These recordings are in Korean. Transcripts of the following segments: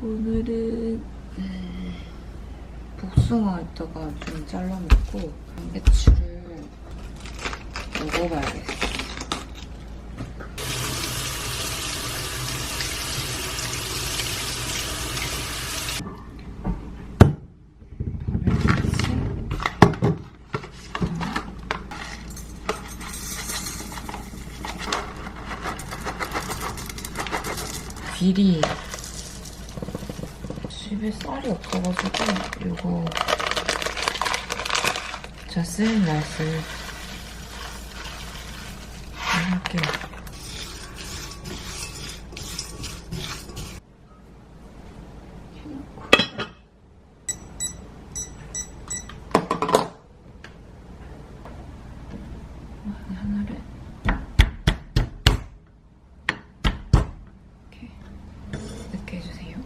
오늘은 음, 복숭아 이따가 좀 잘라먹고 배추를 먹어봐야겠어. 집에 쌀이 없어가지고 이거 제가 쓰는 맛을 할게요. 하나를 이렇게 넣게 해주세요.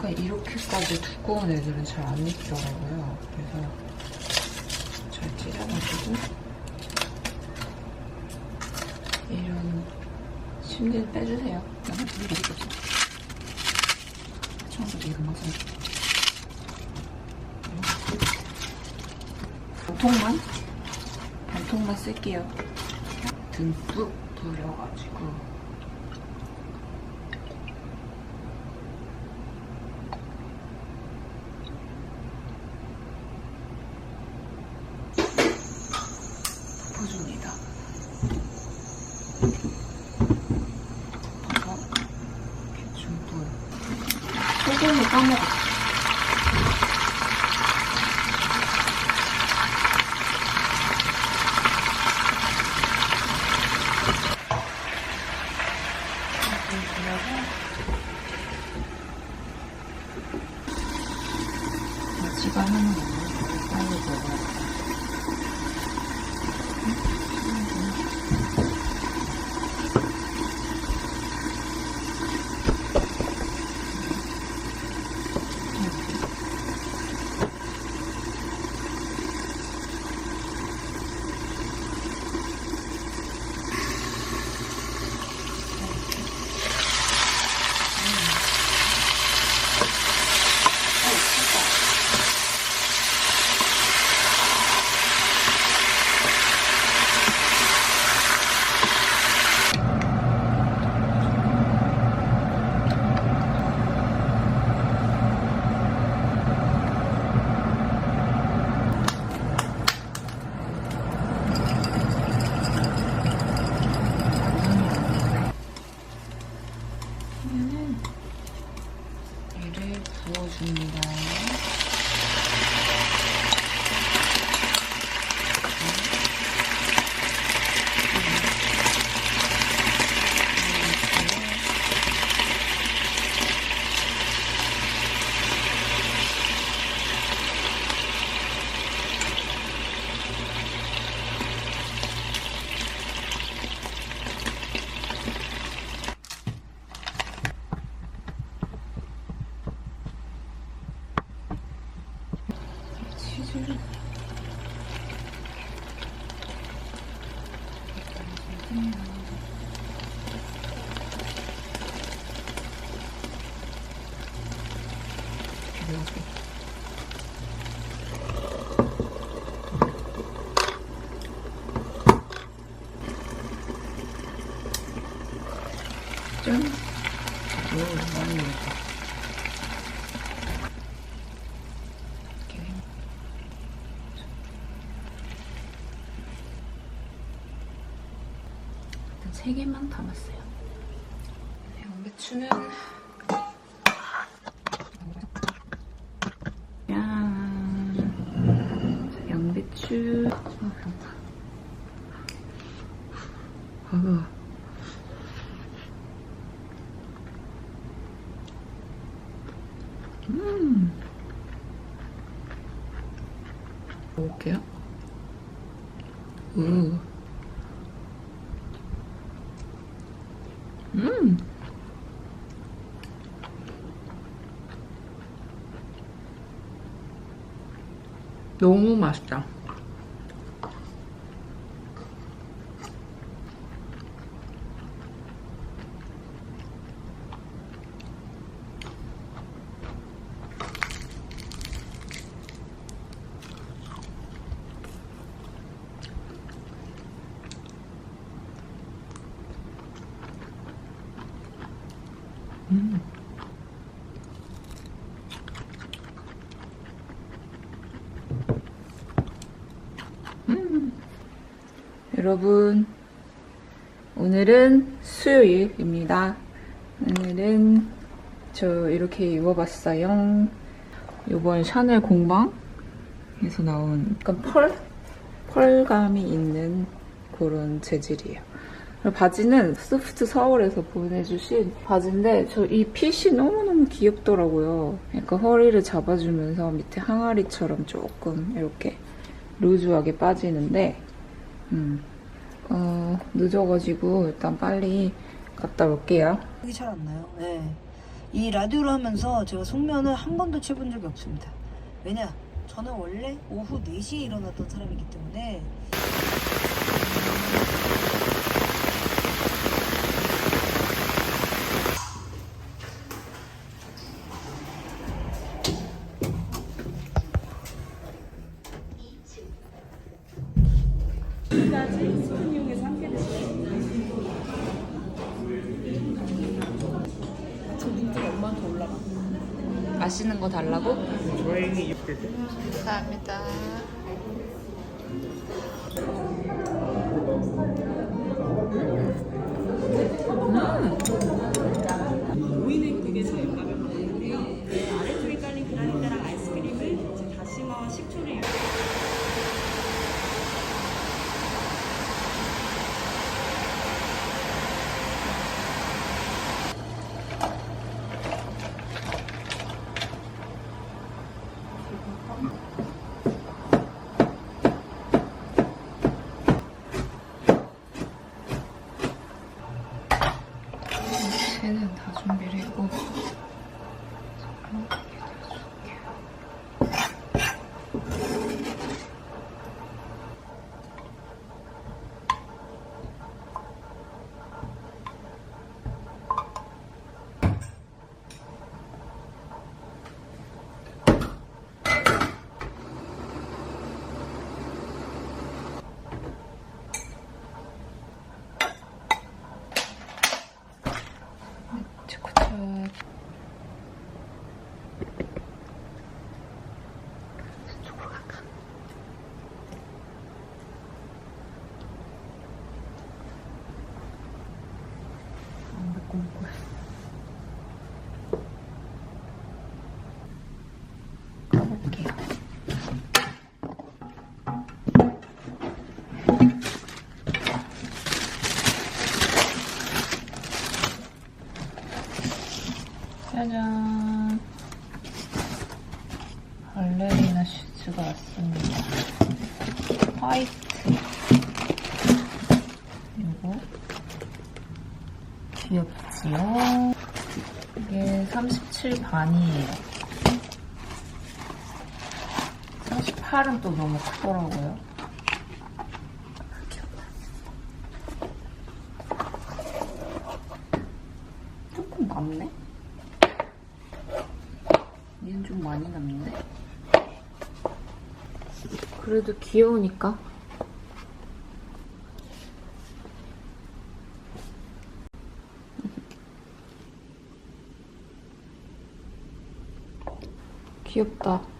그러니까 두꺼운 애들은 잘 안 익더라고요. 그래서 잘 찢어가지고 이런 심지를 빼주세요. 나는 되게 맛있어. 처음부터 금방 썰어. 반통만? 반통만 쓸게요. 듬뿍 불려가지고. 덮어줍니다. 덮어서 이렇게 중불. 소금을 까먹었어. 집안 하나 없는 빨리 먹어 3개만 담았어요. 양배추는 양배추. 먹어 너무 맛있다. 여러분, 오늘은 수요일입니다. 오늘은 저 이렇게 입어봤어요. 이번 샤넬 공방에서 나온 약간 펄? 펄감이 있는 그런 재질이에요. 바지는 소프트 서울에서 보내주신 바지인데 저 이 핏이 너무너무 귀엽더라고요. 약간 허리를 잡아주면서 밑에 항아리처럼 조금 이렇게 루즈하게 빠지는데 음, 어, 늦어가지고 일단 빨리 갔다 올게요. 생각이 잘안 나요. 네. 이 라디오를 하면서 제가 숙면을 한 번도 취해본 적이 없습니다. 왜냐? 저는 원래 오후 4시에 일어났던 사람이기 때문에 맛있는 거 달라고? 감사합니다. 오이는 되게 잘 가면 먹는데요. 아래쪽에 깔린 그라니테랑 아이스크림을 이제 다시마와 식초를 이용해 쟤는 다 준비를 했고 치코차 저쪽으로 갈까? 안 먹고 먹고 가볼게요. 짜잔. 발레리나 슈즈가 왔습니다. 화이트. 그리고 귀엽지요? 이게 37 반이에요. 38은 또 너무 크더라고요. 귀엽다. 조금 남네? 얘는 좀 많이 남는데? 그래도 귀여우니까. 귀엽다.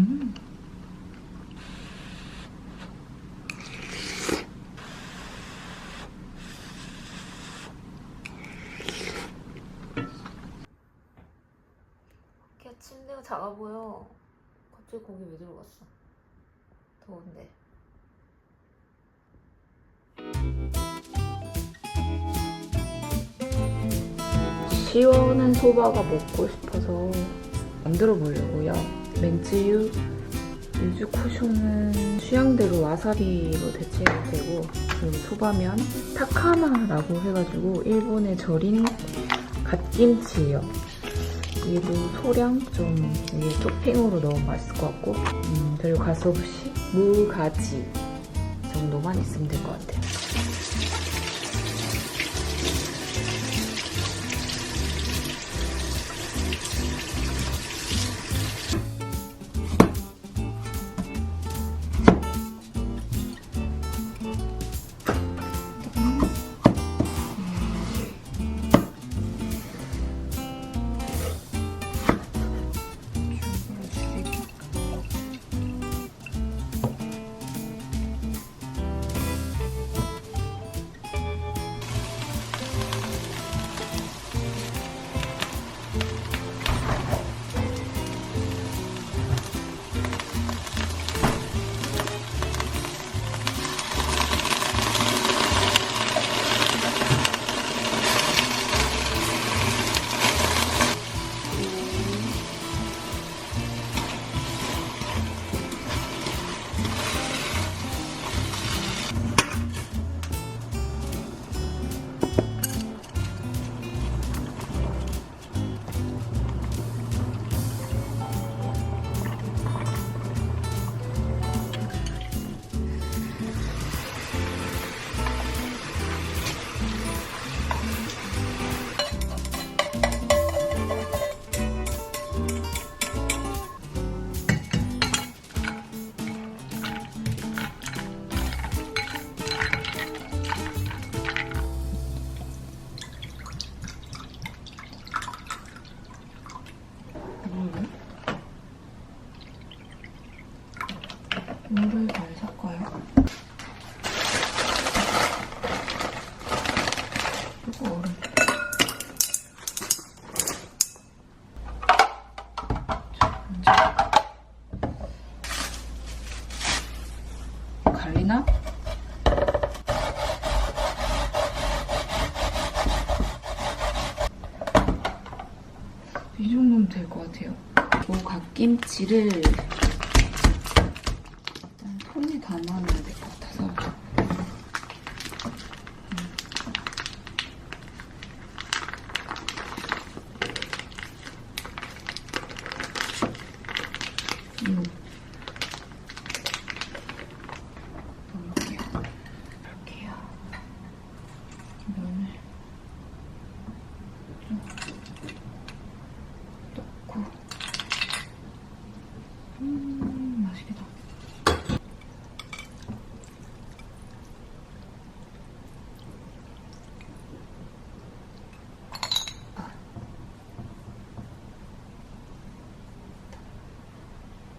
음. 걔 침대가 작아 보여. 갑자기 거기 왜 들어갔어? 더운데. 시원한 소바가 먹고 싶어서 만들어 보려고요. 멘츠유 유주 쿠션은 취향대로 와사비로 대체해도 되고 그리고 소바면 타카마라고 해가지고 일본에 절인 갓김치예요. 얘도 소량 좀 이게 토핑으로 넣으면 맛있을 것 같고 음, 그리고 가소부시 무가지 정도만 있으면 될 것 같아요. 물을 잘 섞어요. 그리고 얼음. 갈리나? 이 정도면 될 것 같아요. 뭐 갓김치를 일단 손에 담아놔야 될 것 같아서 음. 넣을게요. 이렇게요. 면을 좀 넣고 음 맛있겠다.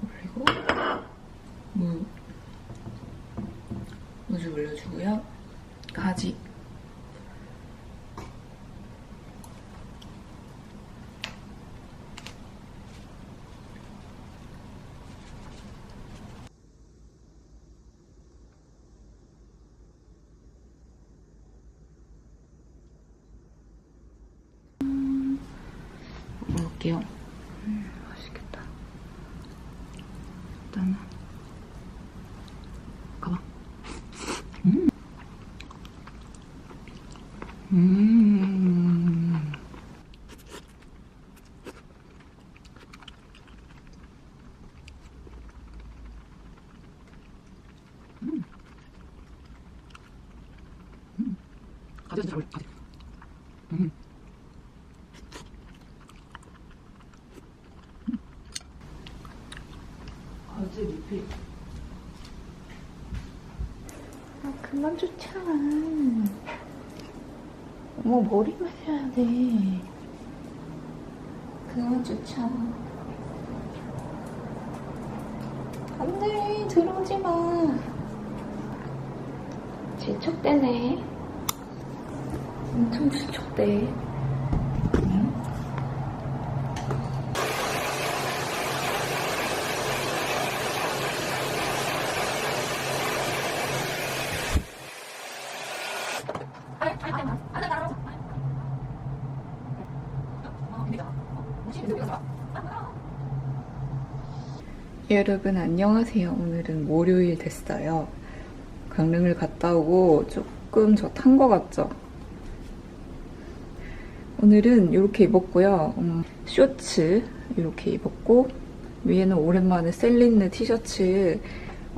올리고 무 무주 올려주고요. 가지 먹어볼게요. 음, 맛있겠다. 일단은 가봐. 음. 음. 음. 음. 가지. 음. 아, 그만 쫓아. 어머, 머리 맞아야 돼. 그만 쫓아. 안 돼 들어오지 마. 질척대네. 엄청 질척대. 여러분 안녕하세요. 오늘은 월요일 됐어요. 강릉을 갔다 오고 조금 저탄거 같죠? 오늘은 이렇게 입었고요. 음, 쇼츠 이렇게 입었고 위에는 오랜만에 셀린느 티셔츠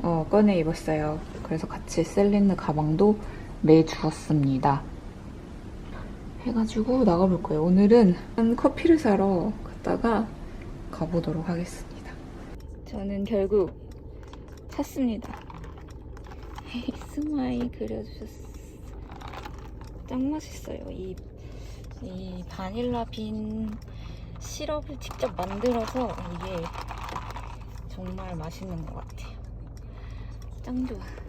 어, 꺼내 입었어요. 그래서 같이 셀린느 가방도 매주었습니다. 해가지고 나가볼 거예요. 오늘은 커피를 사러 갔다가 가보도록 하겠습니다. 저는 결국 샀습니다. 스마일 그려주셨어. 짱 맛있어요. 이, 이 바닐라 빈 시럽을 직접 만들어서 이게 정말 맛있는 것 같아요. 짱 좋아.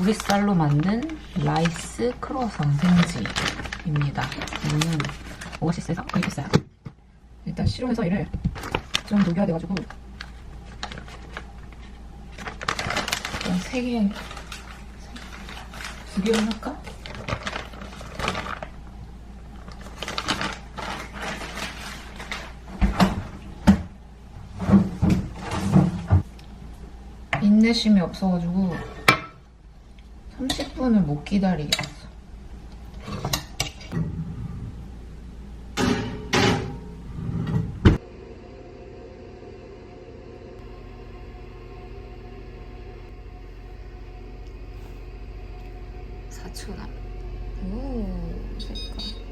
오리쌀로 만든 라이스 크로상 생지입니다. 이거는 오아시스에서 구입했어요. 일단 실온에서 이를 좀 녹여야 돼가지고 일단 세 개, 두 개를 할까? 인내심이 없어가지고 30분을 못 기다리겠어. 사초남. 오, 색깔.